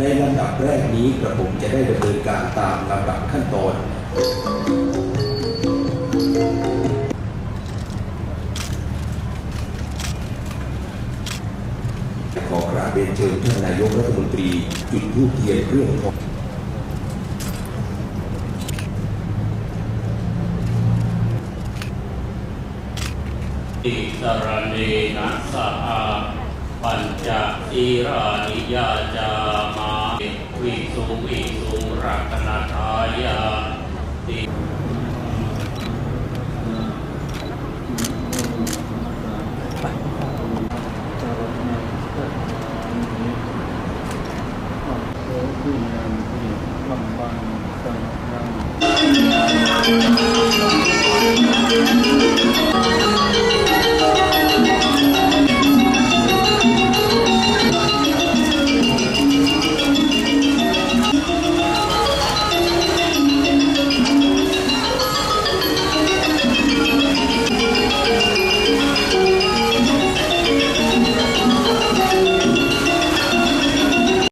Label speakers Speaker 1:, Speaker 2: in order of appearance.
Speaker 1: ในระดับแรกนี้กระผมจะได้ดำเนินการตามลำดับขั้นตอนขอกราบเรียนเชิญท่านนายกรัฐมนตรีจุดธูปเทียนเรื่องทอง
Speaker 2: ติสรเนนัสสะอาปัญจอีรานิยาจา วิสุวิสุรักนาทายาติ
Speaker 3: Thank